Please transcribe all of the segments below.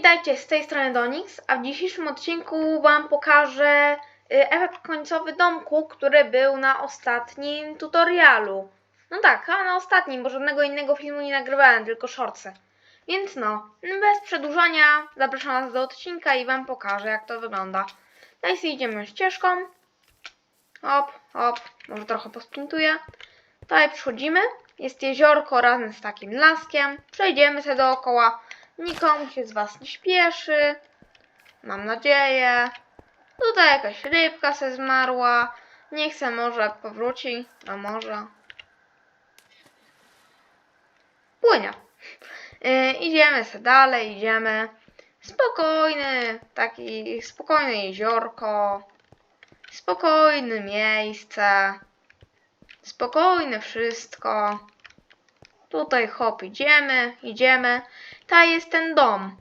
Witajcie, z tej strony Donix, a w dzisiejszym odcinku Wam pokażę y, efekt końcowy domku, który był na ostatnim tutorialu. No tak, a na ostatnim, bo żadnego innego filmu nie nagrywałem, tylko shortsy. Więc no, bez przedłużania zapraszam Was do odcinka i Wam pokażę jak to wygląda. Tutaj sobie idziemy ścieżką. Hop, hop, może trochę posprintuję. Tutaj przychodzimy, jest jeziorko razem z takim laskiem. Przejdziemy sobie dookoła. Nikomu się z Was nie śpieszy. Mam nadzieję. Tutaj jakaś rybka se zmarła. Nie chcę, może powróci. A może. Płynie. Yy, idziemy sobie dalej, idziemy. Spokojny, taki spokojne jeziorko. Spokojne miejsce. Spokojne wszystko. Tutaj hop, idziemy, idziemy. Ta jest ten dom.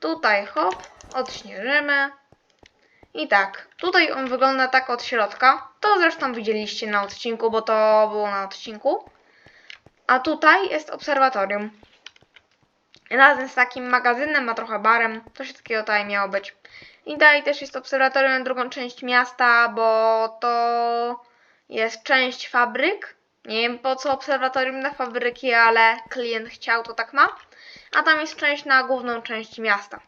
Tutaj hop, odśnieżymy. I tak, tutaj on wygląda tak od środka. To zresztą widzieliście na odcinku, bo to było na odcinku. A tutaj jest obserwatorium. Razem z takim magazynem, a trochę barem. Coś takiego tutaj miało być. I tutaj też jest obserwatorium na drugą część miasta, bo to jest część fabryk. Nie wiem po co obserwatorium na fabryki, ale klient chciał, to tak ma. A tam jest część na główną część miasta.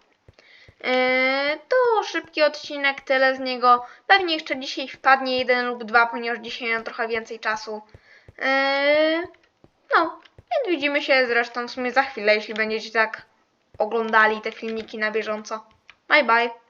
Yy, to szybki odcinek, tyle z niego. Pewnie jeszcze dzisiaj wpadnie jeden lub dwa, ponieważ dzisiaj mam trochę więcej czasu. Yy, no, więc widzimy się zresztą w sumie za chwilę, jeśli będziecie tak oglądali te filmiki na bieżąco. Bye bye.